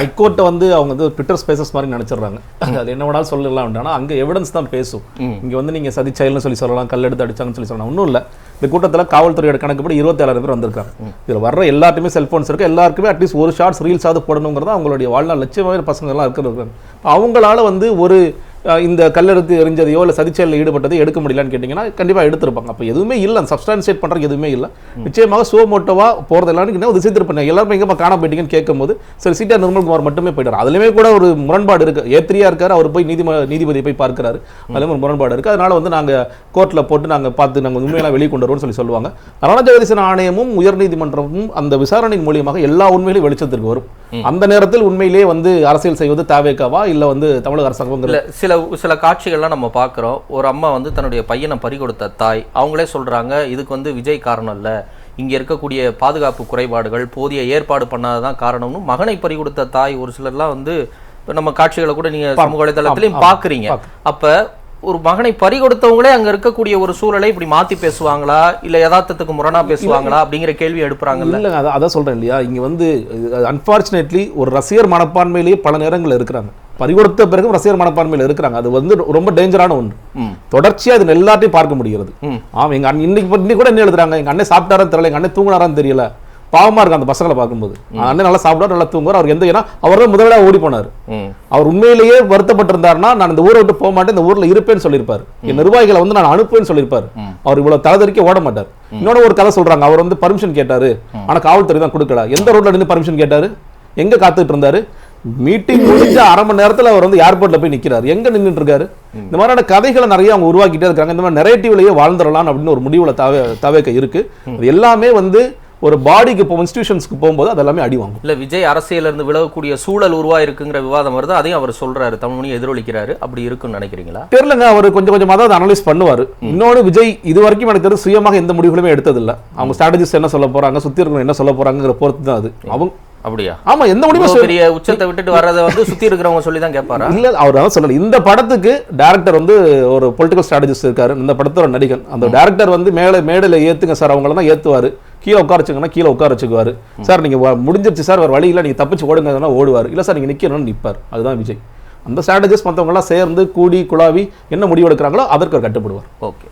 ஹைகோர்ட்டை வந்து அவங்க வந்து ட்விட்டர் ஸ்பேசஸ் மாதிரி நினைச்சிடுறாங்க. அது என்ன வேணாலும் சொல்லலாம் ஆனால் அங்கே எவிடன்ஸ் தான் பேசும் இங்கே வந்து நீங்கள் சதி செயல்னு சொல்லி சொல்லலாம் கல் எடுத்து அடிச்சாங்கன்னு சொல்லி சொல்லலாம். ஒன்றும் இல்லை. இந்த கூட்டத்தில் காவல்துறையோட கணக்குப்படி இருபத்தேழாயிரம் பேர் வந்திருக்காங்க. இதில் வர்ற எல்லாருக்குமே செல்ஃபோன்ஸ் இருக்கு. எல்லாருக்குமே அட்லீஸ்ட் ஒரு ஷார்ட்ஸ் ரீல்ஸாவது போடணுங்கிறதா அவங்களுடைய வாழ்நாள் லட்சியமாக பசங்க எல்லாம் இருக்கிறாங்க அவங்களால வந்து ஒரு இந்த கல்லெடுத்து எரிஞ்சதையோ இல்லை சதிச்செயலில் ஈடுபட்டதை எடுக்க முடியலன்னு கேட்டிங்கன்னா கண்டிப்பாக எடுத்திருப்பாங்க. அப்போ எதுவுமே இல்லை. சப்ஸ்டான்சியேட் பண்ணுறதுக்கு எதுவுமே இல்லை. நிச்சயமாக சோ மோட்டோவாக போகிறது எல்லாரும் ஒரு திருப்பின எல்லாருமே எங்கேப்பா காண போயிட்டீங்கன்னு கேட்கும்போது சரி சீட்டா நிர்மல்குமார் மட்டுமே போயிட்டார். அதுலேயுமே கூட ஒரு முரண்பாடு இருக்கு. ஏத்திரியா இருக்காரு அவர் போய் நீதிம நீதிபதியை போய் பார்க்கிறாரு. அதுலேயும் ஒரு முரண்பாடு இருக்கு. அதனால வந்து நாங்கள் கோர்ட்டில் போட்டு நாங்கள் பார்த்து நாங்கள் உண்மையெல்லாம் வெளியே கொண்டு வருவோம்னு சொல்லி சொல்லுவாங்க. அதனால ஜெகதீசன் ஆணையமும் உயர்நீதிமன்றமும் அந்த விசாரணையின் மூலியமாக எல்லா உண்மையிலும் வெளிச்சத்திற்கு வரும். அந்த நேரத்தில் உண்மையிலேயே வந்து அரசியல் செய்வது தாவேக்காவா? இல்லை வந்து தமிழக இல்ல சில சில காட்சிகள்லாம் நம்ம பார்க்குறோம். ஒரு அம்மா வந்து தன்னுடைய பையனை பறிகொடுத்த தாய். அவங்களே சொல்றாங்க இதுக்கு வந்து விஜய் காரணம் இல்ல. இங்க இருக்கக்கூடிய பாதுகாப்பு குறைபாடுகள் போதிய ஏற்பாடு பண்ணாததான் காரணம்னு மகனை பறிகொடுத்த தாய் ஒரு சிலர்லாம் வந்து நம்ம காட்சிகளை கூட நீங்க சமூக வலைதளத்திலையும் ஆமா, பாக்குறீங்க அப்ப ஒரு மகனை பரிகொடுத்தவங்களே அங்க இருக்கக்கூடிய ஒரு சூழலை இப்படி மாத்தி பேசுவாங்களா? இல்ல யதார்த்தத்துக்கு முரணா பேசுவாங்களா? அப்படிங்கிற கேள்வி எழுப்புறாங்கல்ல. இல்லைங்க அதான் சொல்றேன் இல்லையா? இங்க வந்து அன்பார்ச்சுனேட்லி ஒரு ரசிகர் மனப்பான்மையிலேயே பல நேரங்கள் இருக்கிறாங்க. பறிகொடுத்த பிறகு ரசிகர் மனப்பான்மையில் இருக்கிறாங்க. அது வந்து ரொம்ப டேஞ்சரான ஒன்று. தொடர்ச்சியா இது எல்லாத்தையும் பார்க்க முடிகிறது. ஆமா எங்க இன்னைக்கு இன்னைக்கு கூட என்ன எழுதுறாங்க? எங்க அண்ணன் சாப்பிட்டாரான்னு தெரியல எங்க அண்ணன் தூங்கினாரான்னு தெரியல. பாவமா இருக்கு அந்த பசங்களை பார்க்கும்போது. அண்ணன் நல்லா சாப்பிடுவார் நல்லா தூங்குவார். அவர் எந்த ஏன்னா அவர் தான் முதல்ல ஓடி போனார். அவர் உண்மையிலேயே வருத்தப்பட்டிருந்தாருன்னா நான் இந்த ஊரை விட்டு போக மாட்டேன் இந்த ஊர்ல இருப்பேன்னு சொல்லியிருப்பாரு. என் நிர்வாகிகளை வந்து நான் அனுப்புவேன்னு சொல்லியிருப்பாரு. அவர் இவ்வளவு தலைதறிக்க ஓட மாட்டார். இன்னொன்னு ஒரு கதை சொல்றாங்க அவர் வந்து பர்மிஷன் கேட்டாரு. ஆனா காவல்துறை தான் கொடுக்கல. எந்த ரோட்ல நின்று பர்மிஷன் கேட்டாரு? எங்க காத்துட்டு இருந்தாரு? மீட்டிங் முடிஞ்ச அரை மணி நேரத்துல அவர் வந்து ஏர்போர்ட்ல போய் நிக்கிறாரு. எங்க நின்னுட்டு இருக்காரு இந்த மாதிரியான கதைகளை நிறைய அவங்க உருவாக்கிட்டே இருக்காங்க. இந்த மாதிரி நெரேட்டிவ்லயே வாழ்ந்துடலாம் அப்படின்னு ஒரு முடிவுல தவே தவேக்க இருக்கு. அது எல்லாமே வந்து ஒரு பாடிக்கு இப்போ இன்ஸ்டிடியூஷன்ஸ்க்கு போகும்போது அது எல்லாமே அடி வாங்கும். இல்ல விஜய் அரசியல்ல இருந்து விலகக்கூடிய சூழல் உருவாயிருக்குங்கிற விவாதம் வருது. அதையும் அவர் சொல்றாரு. தமிழ்மொழி எதிரொலிக்கிறாரு. அப்படி இருக்குன்னு நினைக்கிறீங்களா? தெரியலங்க அவர் கொஞ்சம் கொஞ்சமாக தான் அனலைஸ் பண்ணுவார். இன்னொன்று விஜய் இது வரைக்கும் எனக்கு தெரிஞ்சு சுயமாக எந்த முடிவுகளுமே எடுத்ததில்ல. அவங்க ஸ்ட்ராட்டஜிஸ்ட் என்ன சொல்ல போறாங்க சுத்தி இருக்கிறவங்க என்ன சொல்ல போறாங்கிற பொறுத்து தான் அது. அவங்க அப்படியா? ஆமா எந்த முடிவுமே பெரிய உச்சத்தை விட்டுட்டு வர்றதை வந்து சுத்தி இருக்கிறவங்க சொல்லி தான் கேட்பாரா? இல்ல அவர் அதான் சொல்லல. இந்த படத்துக்கு டேரக்டர் வந்து ஒரு பொலிட்டிக்கல் ஸ்ட்ராட்டஜிஸ்ட் இருக்காரு. இந்த படத்தோட நடிகன். அந்த டேரக்டர் வந்து மேலே மேடையில் ஏத்துங்க சார் அவங்கள தான் ஏத்துவாரு. கீழே உட்கார வச்சுங்கன்னா கீழே உட்கார வச்சுக்குவார் சார் நீங்கள் வ- முடிஞ்சிருச்சு சார் வேறு வழியில் நீங்கள் தப்பிச்சு ஓடுங்கன்னா ஓடுவார். இல்லை சார் நீங்கள் நிற்கணும்னு நிற்பார் அதுதான் விஜய். அந்த ஸ்ட்ராட்டஜிஸ் மற்றவங்களாம் சேர்ந்து கூடி குழாவி என்ன முடிவு எடுக்கிறாங்களோ அதற்கு கட்டுப்படுவார். ஓகே.